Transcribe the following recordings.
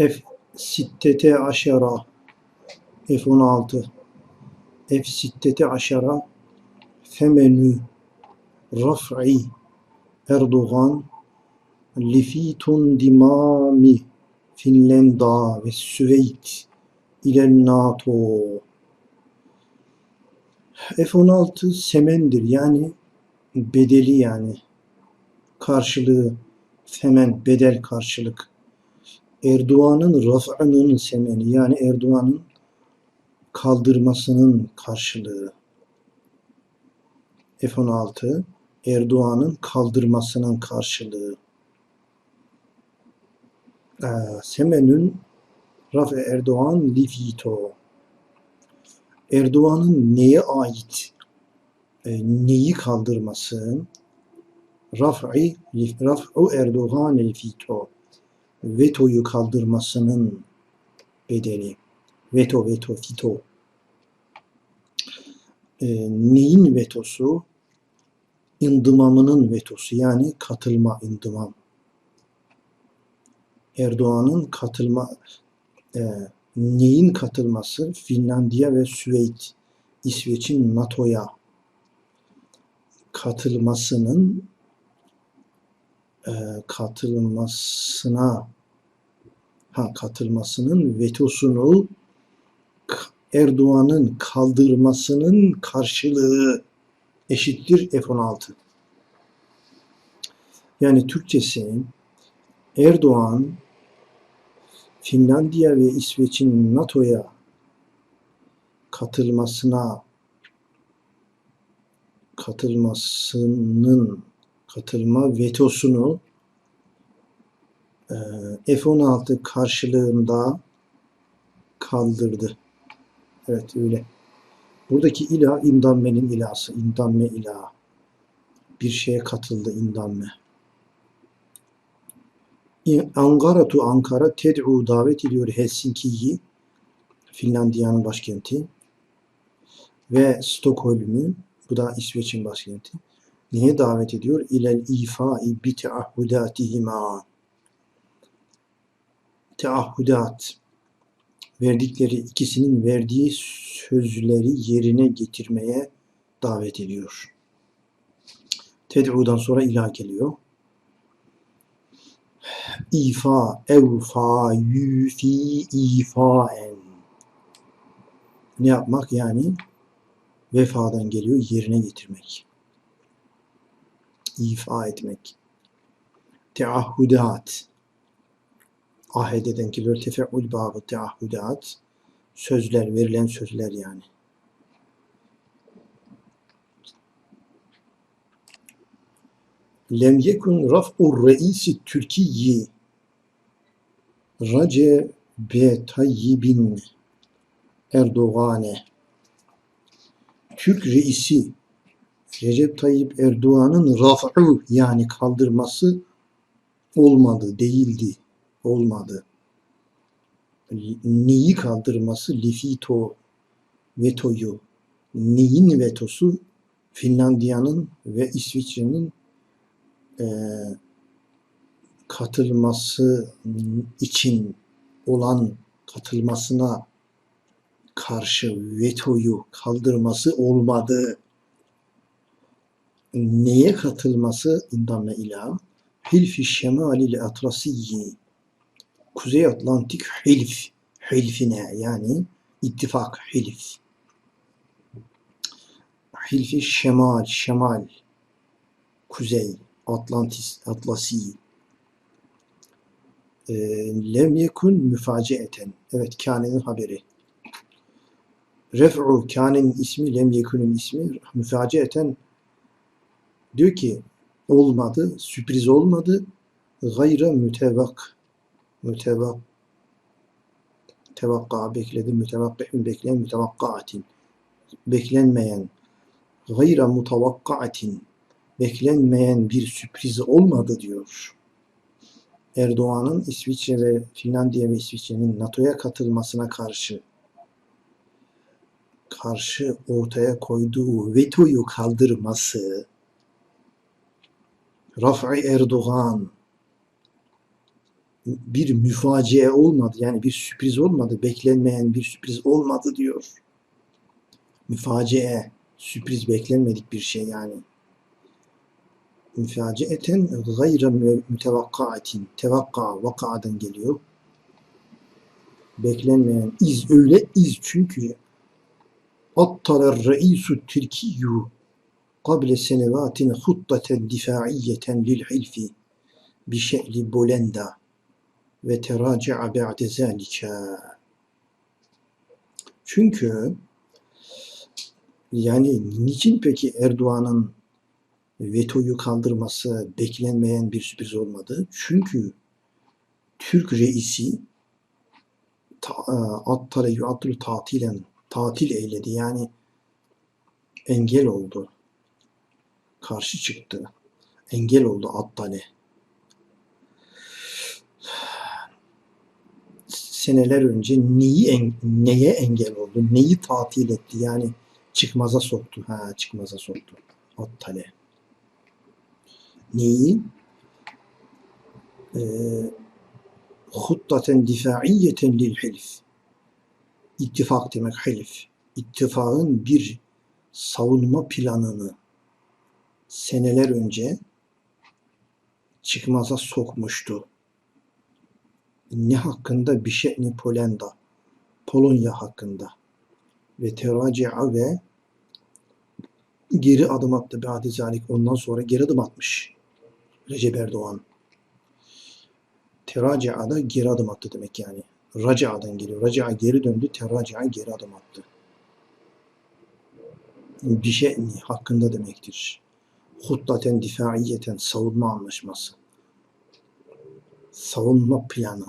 F sittete aşara F16 F sittete aşara femenü raf'i Erdoğan. Lifitun dimami Finlanda ve Süveyt ile NATO. F-16 semendir yani bedeli yani. Karşılığı semen bedel karşılık Erdoğan'ın raf'ının semeni yani Erdoğan'ın kaldırmasının karşılığı. F-16 Erdoğan'ın kaldırmasının karşılığı. Ee, Semenün Rafe Erdoğan Lifito Erdoğan'ın neye ait e, neyi kaldırması? Raf'i Raf'u Erdoğan Lifito vetoyu kaldırmasının bedeli. Veto veto fito. E, neyin vetosu? İndımamının vetosu yani katılma indımam. Erdoğan'ın katılma e, neyin katılması? Finlandiya ve Süveyt İsveç'in NATO'ya katılmasının e, katılmasına ha katılmasının vetosunu Erdoğan'ın kaldırmasının karşılığı eşittir F-16. Yani Türkçesi Erdoğan Finlandiya ve İsveç'in NATO'ya katılmasına katılmasının katılma vetosunu F-16 karşılığında kaldırdı. Evet öyle. Buradaki ilah indammenin ilası. İndamme ilahı. Bir şeye katıldı indamme. Ankara'tu Ankara ted'u davet ediyor Helsinki'yi Finlandiya'nın başkenti ve Stockholm'ü bu da İsveç'in başkenti. Niye davet ediyor? İlel ifai bi teahhudatihima teahhudat verdikleri ikisinin verdiği sözleri yerine getirmeye davet ediyor. Ted'udan sonra ilah geliyor. İfa, evfa, yüfi, ifaen. Ne yapmak? Yani vefadan geliyor, yerine getirmek. İfa etmek. Teahhudat. Ahd eden kelimeler tefe'ül babı teahhudat. Sözler, verilen sözler yani. lem yekun raf'ur reisi Türkiye Recep Tayyip'in Erdoğan'e Türk reisi Recep Tayyip Erdoğan'ın raf'u yani kaldırması olmadı, değildi, olmadı. Neyi kaldırması? Lifito vetoyu. Neyin vetosu? Finlandiya'nın ve İsviçre'nin e, katılması için olan katılmasına karşı vetoyu kaldırması olmadı. Neye katılması indame ila? Hilfi şemalil atrasiyyi Kuzey Atlantik hilf hilfine yani ittifak hilf. Hilfi şemal şemal kuzey Atlantis, Atlasi. E, lem yekun müfacieten. Evet, kânenin haberi. Ref'u kânenin ismi, lem yekunun ismi, müfacieten diyor ki olmadı, sürpriz olmadı. Gayra mütevak. Mütevak. Tevakka bekledi. Mütevakkihun bekleyen mütevakkaatin. Beklenmeyen. Gayra mutavakkaatin beklenmeyen bir sürpriz olmadı diyor. Erdoğan'ın İsviçre ve Finlandiya ve İsviçre'nin NATO'ya katılmasına karşı karşı ortaya koyduğu vetoyu kaldırması Raf'i Erdoğan bir müfaciye olmadı. Yani bir sürpriz olmadı. Beklenmeyen bir sürpriz olmadı diyor. Müfaciye, sürpriz beklenmedik bir şey yani. Müfacieten gayra mütevakkatin. Tevakka, vakadan geliyor. Beklenmeyen iz öyle iz çünkü attalar reisu Türkiyu kable senevatin huttaten difaiyeten lil hilfi bi şe'li ve teraci'a ba'de zalika. Çünkü yani niçin peki Erdoğan'ın vetoyu kaldırması beklenmeyen bir sürpriz olmadı? Çünkü Türk reisi ta, e, at taleyi tatilen tatil eyledi. Yani engel oldu. Karşı çıktı. Engel oldu Attale. Seneler önce neyi en, neye engel oldu? Neyi tatil etti? Yani çıkmaza soktu. Ha çıkmaza soktu. Attale. Neyi? Eee huttaten difaiyeten lil hilf. İttifak demek hilf. İttifakın bir savunma planını seneler önce çıkmaza sokmuştu. Ne hakkında? Bir şeyni Polenda. Polonya hakkında. Ve teracia ve geri adım attı. Zalik ondan sonra geri adım atmış. Recep Erdoğan. Teracia'da geri adım attı demek yani. Raca'dan geliyor. Raca geri döndü. Teracia geri adım attı. Bir şey hakkında demektir. Huttaten difaiyeten savunma anlaşması. Savunma planı.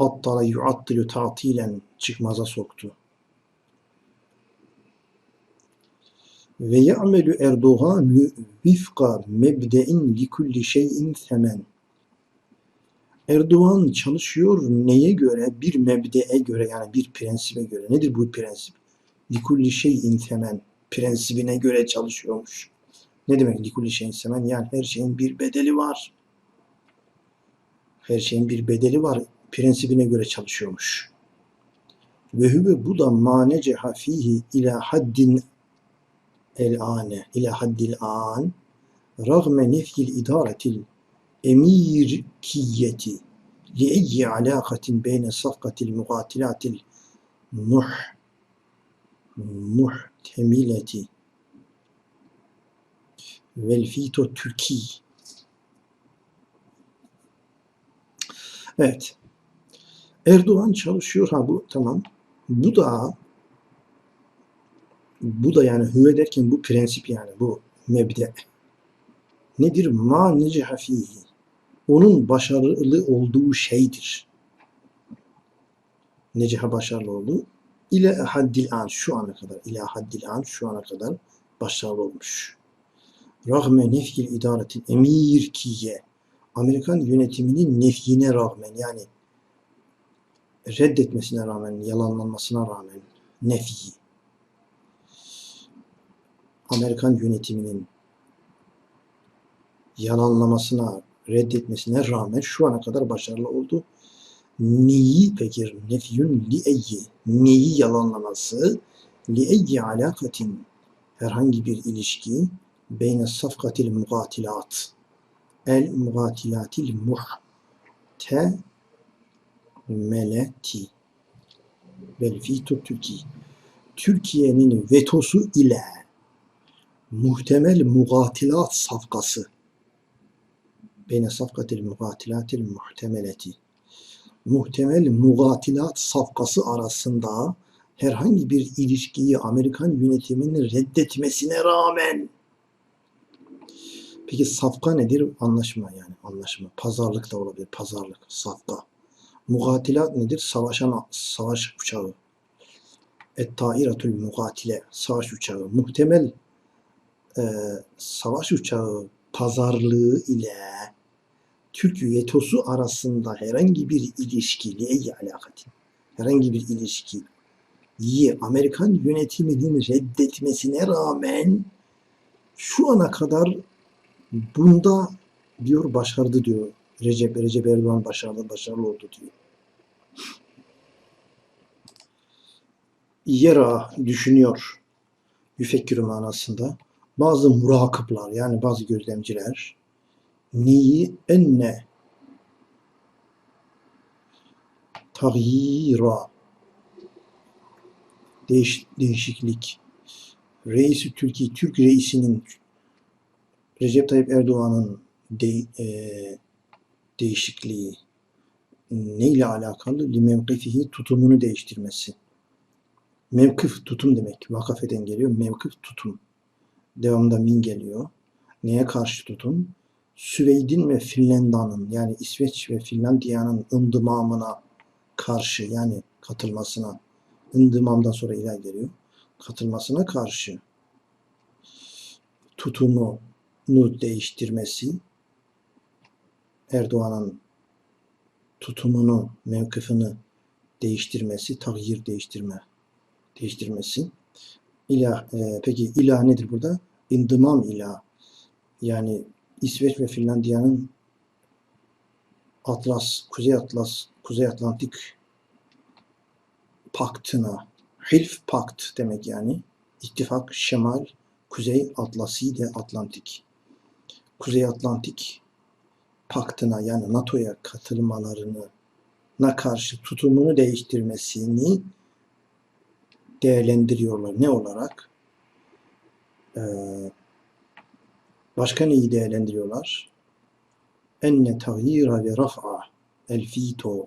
Attara yuattilu tatilen çıkmaza soktu. Ve ya'melu Erdoğan vifka mebde'in li kulli şeyin semen. Erdoğan çalışıyor neye göre? Bir mebdeye göre yani bir prensibe göre. Nedir bu prensip? Likulli şeyin semen prensibine göre çalışıyormuş. Ne demek likulli şeyin semen? Yani her şeyin bir bedeli var. Her şeyin bir bedeli var. Prensibine göre çalışıyormuş. Ve hüve bu da manece hafihi ila haddin el ane ila haddil an rağme nefyil idaretil emirkiyeti li'eyyi alakatin beyne safkatil mugatilatil muh muhtemileti vel fito Türki. Evet. Erdoğan çalışıyor. Ha bu tamam. Bu da bu da yani hüve derken bu prensip yani bu mebde. Nedir? Ma neceha fihi. Onun başarılı olduğu şeydir. Neceha başarılı oldu. İle haddil an şu ana kadar. ile haddil an şu ana kadar başarılı olmuş. Rahme nefkil idaretin emir kiye. Amerikan yönetiminin nefyine rağmen yani reddetmesine rağmen, yalanlanmasına rağmen nefi. Amerikan yönetiminin yalanlamasına, reddetmesine rağmen şu ana kadar başarılı oldu. Neyi peki nefyün li eyyi, neyi yalanlaması li eyyi alakatin herhangi bir ilişki beyne safkatil mugatilat el mugatilatil muhte meleti vel fitu Türkiye. Türkiye'nin vetosu ile muhtemel mugatilat safkası beyne safkatil mugatilatil muhtemeleti muhtemel mugatilat safkası arasında herhangi bir ilişkiyi Amerikan yönetiminin reddetmesine rağmen Peki safka nedir? Anlaşma yani anlaşma. Pazarlık da olabilir. Pazarlık, safka. Mugatilat nedir? Savaşan savaş uçağı. Et-tairatül mugatile savaş uçağı. Muhtemel e, savaş uçağı pazarlığı ile Türk vetosu arasında herhangi bir ilişki, liye alakatin, herhangi bir ilişki Amerikan yönetiminin reddetmesine rağmen şu ana kadar bunda diyor başardı diyor Recep, Recep Erdoğan başarılı, başarılı oldu diyor. Yera düşünüyor. Yüfekkürü manasında. Bazı murakıplar yani bazı gözlemciler neyi enne tagyira değiş, değişiklik reisi Türkiye Türk reisinin Recep Tayyip Erdoğan'ın de, e, değişikliği neyle alakalı? Limevkifihi tutumunu değiştirmesi. Mevkif tutum demek. Vakafeden geliyor. Mevkif tutum. Devamında min geliyor. Neye karşı tutum? Süveydin ve Finlandiya'nın yani İsveç ve Finlandiya'nın ındımamına karşı yani katılmasına ındımamdan sonra ilah geliyor. Katılmasına karşı tutumunu değiştirmesi Erdoğan'ın tutumunu, mevkifini değiştirmesi, tagyir değiştirme değiştirmesi. İlah, e, peki ilah nedir burada? İndımam ilah. Yani İsveç ve Finlandiya'nın Atlas, Kuzey Atlas, Kuzey Atlantik paktına, Hilf Pakt demek yani. İttifak, Şemal, Kuzey Atlasi de Atlantik. Kuzey Atlantik paktına yani NATO'ya katılmalarını na karşı tutumunu değiştirmesini değerlendiriyorlar. Ne olarak? Ee, başka neyi değerlendiriyorlar? Enne tagyira ve raf'a el fito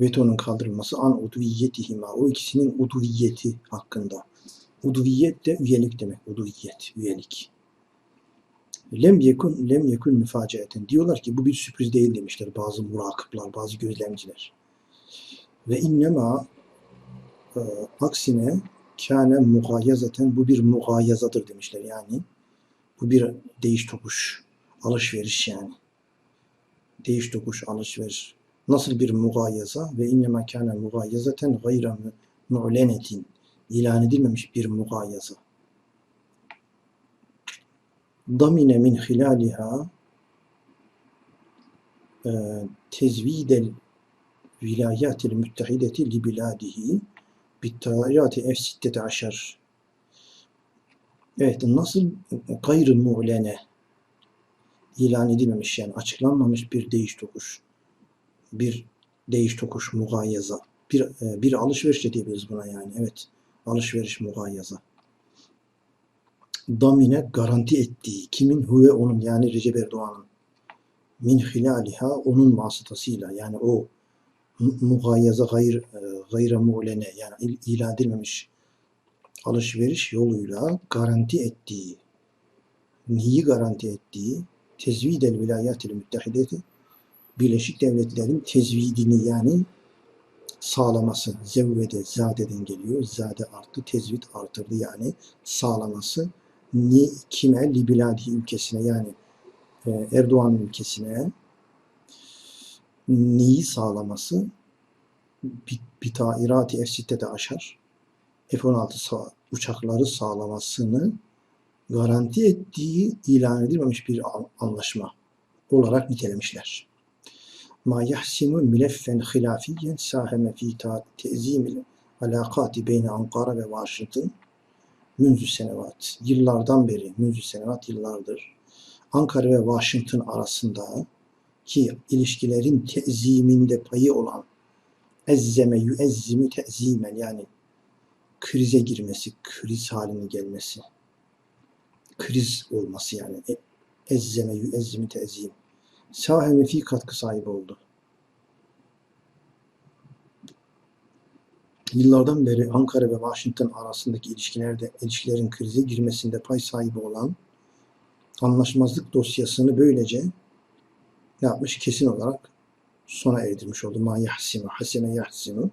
vetonun kaldırılması an uduviyetihima o ikisinin uduviyeti hakkında. Uduviyet de üyelik demek. Uduviyet, üyelik. Lem yekun lem yekun müfacaeten. Diyorlar ki bu bir sürpriz değil demişler bazı murakıplar, bazı gözlemciler. Ve innema e, aksine kâne mugayazaten bu bir mugayazadır demişler yani. Bu bir değiş tokuş, alışveriş yani. Değiş tokuş, alışveriş. Nasıl bir mugayaza ve innema kâne mugayazaten gayra mu'lenetin ilan edilmemiş bir mugayaza. Damine min hilaliha e, tezvidel vilayatil müttehideti li biladihi bittariyati f sittete aşar. Evet nasıl gayrı mu'lene ilan edilmemiş yani açıklanmamış bir değiş tokuş. Bir değiş tokuş mugayaza. Bir, e, bir alışveriş de diyebiliriz buna yani. Evet alışveriş mugayyaza. Damine garanti ettiği, kimin huve onun yani Recep Erdoğan'ın min hilaliha onun vasıtasıyla yani o mugayyaza gayr, e, gayre mu'lene yani ilan edilmemiş alışveriş yoluyla garanti ettiği, neyi garanti ettiği tezvidel vilayatil müttehideti Birleşik Devletler'in tezvidini yani sağlaması. Zevvede zadeden geliyor. Zade arttı. Tezvid artırdı yani sağlaması. Ni, kime? Libiladi ülkesine yani e, Erdoğan ülkesine neyi sağlaması? Bitairati F-Sitte'de aşar. F-16 sağ, uçakları sağlamasını garanti ettiği ilan edilmemiş bir anlaşma olarak nitelemişler ma yahsimu müleffen hilafiyen saheme fi tezimil alakati beyne Ankara ve Washington münzü senevat. Yıllardan beri, münzü senevat yıllardır Ankara ve Washington arasında ki ilişkilerin teziminde payı olan ezzeme yüezzimi tezimen yani krize girmesi, kriz haline gelmesi, kriz olması yani e, ezzeme yüezzimi tezim saheme fi katkı sahibi oldu. Yıllardan beri Ankara ve Washington arasındaki ilişkilerde ilişkilerin krize girmesinde pay sahibi olan anlaşmazlık dosyasını böylece ne yapmış? Kesin olarak sona erdirmiş oldu. Ma yahsimu, haseme yahsimu.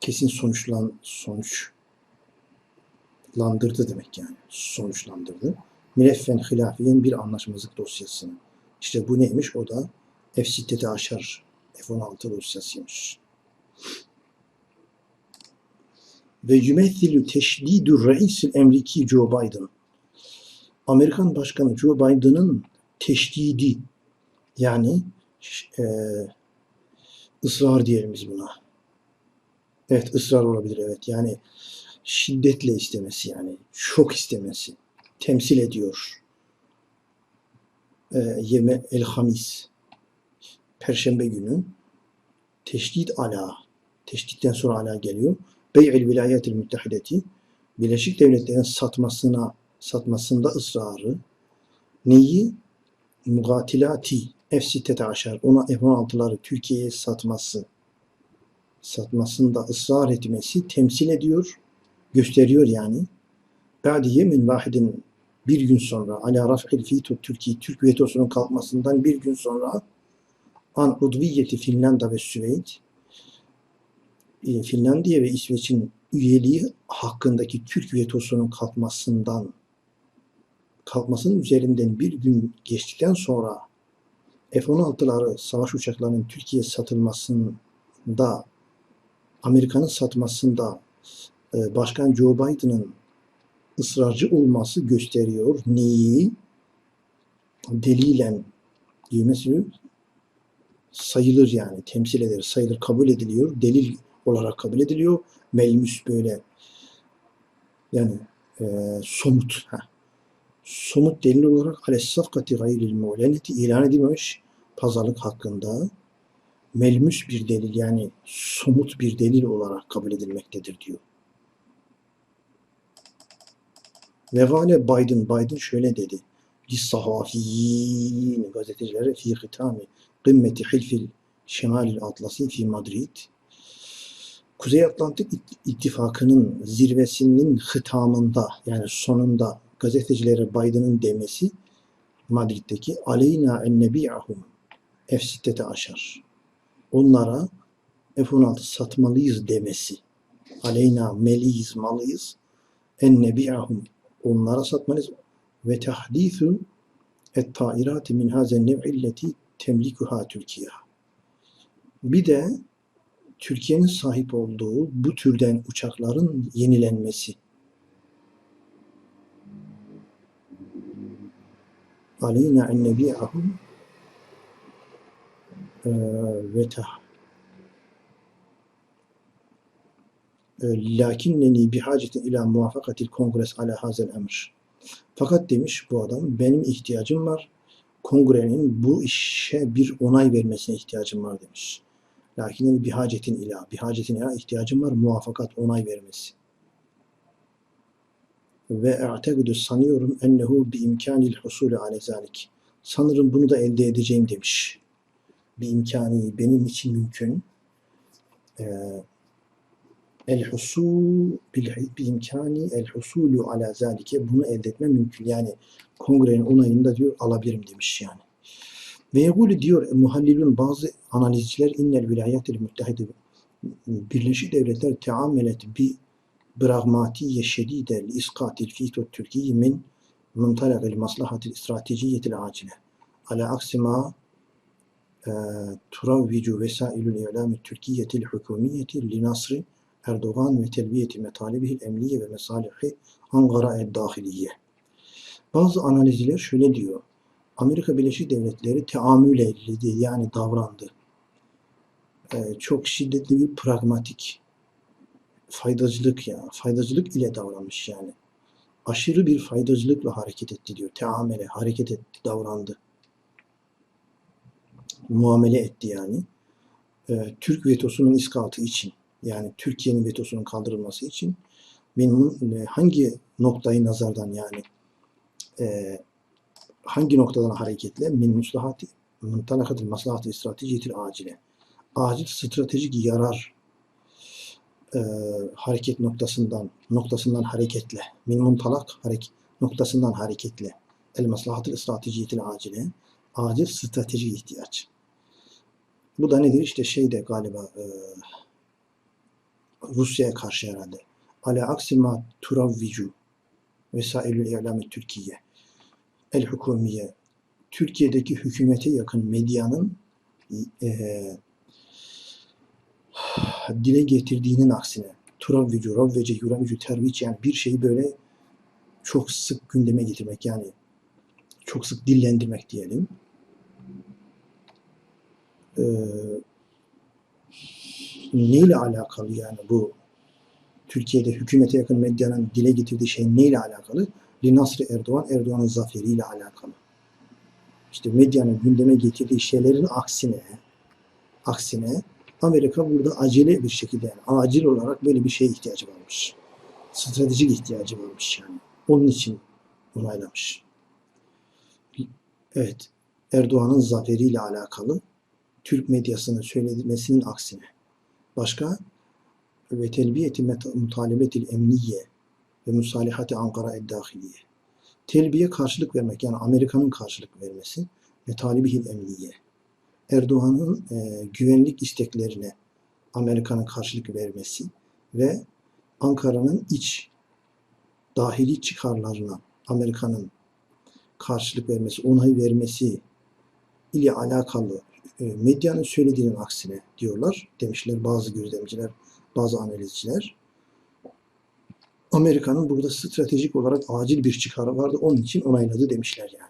Kesin sonuçlan, sonuçlandırdı demek yani. Sonuçlandırdı. Müreffen hilafiyen bir anlaşmazlık dosyasını. İşte bu neymiş? O da F-Sittet'i aşar F-16 dosyasıymış. Ve yümethilü teşdidü reisil emriki Joe Biden. Amerikan Başkanı Joe Biden'ın teşdidi yani e, ısrar diyelim biz buna. Evet ısrar olabilir evet. Yani şiddetle istemesi yani. Çok istemesi. Temsil ediyor. E, yeme el hamis. Perşembe günü teşdit ala. Teşditten sonra ala geliyor. Bey'il vilayetil müttehideti. Birleşik Devletler'in satmasına satmasında ısrarı. Neyi? Mugatilati F-Sittete aşar. Ona F-16'ları Türkiye'ye satması satmasında ısrar etmesi temsil ediyor. Gösteriyor yani. Ba'diye min vahidin bir gün sonra ala raf'il fitu Türkiye Türk vetosunun kalkmasından bir gün sonra an udviyeti Finlanda ve Süveyd e, Finlandiya ve İsveç'in üyeliği hakkındaki Türk vetosunun kalkmasından kalkmasının üzerinden bir gün geçtikten sonra F-16'ları savaş uçaklarının Türkiye'ye satılmasında Amerika'nın satmasında e, Başkan Joe Biden'ın ısrarcı olması gösteriyor. Neyi? Delilen mesela sayılır yani temsil eder, sayılır, kabul ediliyor. Delil olarak kabul ediliyor. Melmus böyle yani e, somut. Ha. Somut delil olarak alessafkati gayril mu'leneti ilan edilmemiş pazarlık hakkında melmus bir delil yani somut bir delil olarak kabul edilmektedir diyor. Ve Biden, Biden şöyle dedi. Lissahafiyin gazetecilere fi hitami kımmeti hilfil şemalil atlasi fi Madrid. Kuzey Atlantik İttifakı'nın zirvesinin hitamında yani sonunda gazetecilere Biden'ın demesi Madrid'deki aleyna en nebi'ahum F-Sittete aşar. Onlara F-16 satmalıyız demesi. Aleyna meliyiz, malıyız. En nebi'ahum onlara satmalıyız. Ve tahdisu et tairati min hazen nev'illeti temlikuha Türkiye. Bir de Türkiye'nin sahip olduğu bu türden uçakların yenilenmesi. Aleyna en nebi'ahum e, ve tah e, lakinneni bihacetin ila muvafakatil kongres ala hazel emr. Fakat demiş bu adam benim ihtiyacım var. Kongrenin bu işe bir onay vermesine ihtiyacım var demiş. Lakinneni bihacetin ila, bihacetin ila ihtiyacım var muvafakat onay vermesi. Ve e'tegidu sanıyorum ennehu bi imkanil husulü ale zalik. Sanırım bunu da elde edeceğim demiş bir imkanı benim için mümkün. Ee, el husul bir imkani el husulu ala zalike bunu elde etme mümkün. Yani kongrenin onayını da diyor alabilirim demiş yani. Ve yegulü diyor muhallilun bazı analizciler innel vilayetil müttehide Birleşik Devletler teamelet bi şedide li iskatil fito Türkiye min muntalakil maslahatil stratejiyetil acile. Ala aksima turavvicu vesailül i'lami Türkiye'til hükümiyeti li nasri Erdoğan ve telbiyeti metalibihil emniye ve mesalihi Ankara dahiliye. Bazı analizciler şöyle diyor. Amerika Birleşik Devletleri teamül eyledi yani davrandı. Ee, çok şiddetli bir pragmatik faydacılık ya, faydacılık ile davranmış yani. Aşırı bir faydacılıkla hareket etti diyor. Teamele, hareket etti, davrandı muamele etti yani. E, Türk vetosunun iskatı için yani Türkiye'nin vetosunun kaldırılması için benim e, hangi noktayı nazardan yani e, hangi noktadan hareketle min muslahati muntalakatil maslahatı stratejiyetil acile acil stratejik yarar e, hareket noktasından noktasından hareketle min muntalak hareket noktasından hareketle el maslahatı stratejiyetil acile acil strateji ihtiyaç. Bu da nedir? İşte şeyde galiba e, Rusya'ya karşı herhalde. Ala aksima turavvicu vesailül i'lami Türkiye el hukumiye Türkiye'deki hükümete yakın medyanın e, dile getirdiğinin aksine turavvicu, ravvece, yuravicu, terviç yani bir şeyi böyle çok sık gündeme getirmek yani çok sık dillendirmek diyelim e, neyle alakalı yani bu Türkiye'de hükümete yakın medyanın dile getirdiği şey neyle alakalı? Li Nasri Erdoğan, Erdoğan'ın zaferiyle alakalı. İşte medyanın gündeme getirdiği şeylerin aksine aksine Amerika burada acele bir şekilde yani acil olarak böyle bir şeye ihtiyacı varmış. Stratejik ihtiyacı varmış yani. Onun için onaylamış. Evet. Erdoğan'ın zaferiyle alakalı Türk medyasının söylemesinin aksine. Başka ve telbiyeti mutalebetil emniye ve musalihati Ankara eddahiliye. Telbiye karşılık vermek yani Amerika'nın karşılık vermesi ve talibihil emniye. Erdoğan'ın e, güvenlik isteklerine Amerika'nın karşılık vermesi ve Ankara'nın iç dahili çıkarlarına Amerika'nın karşılık vermesi, onay vermesi ile alakalı e, medyanın söylediğinin aksine diyorlar demişler bazı gözlemciler, bazı analizciler. Amerika'nın burada stratejik olarak acil bir çıkarı vardı. Onun için onayladı demişler yani.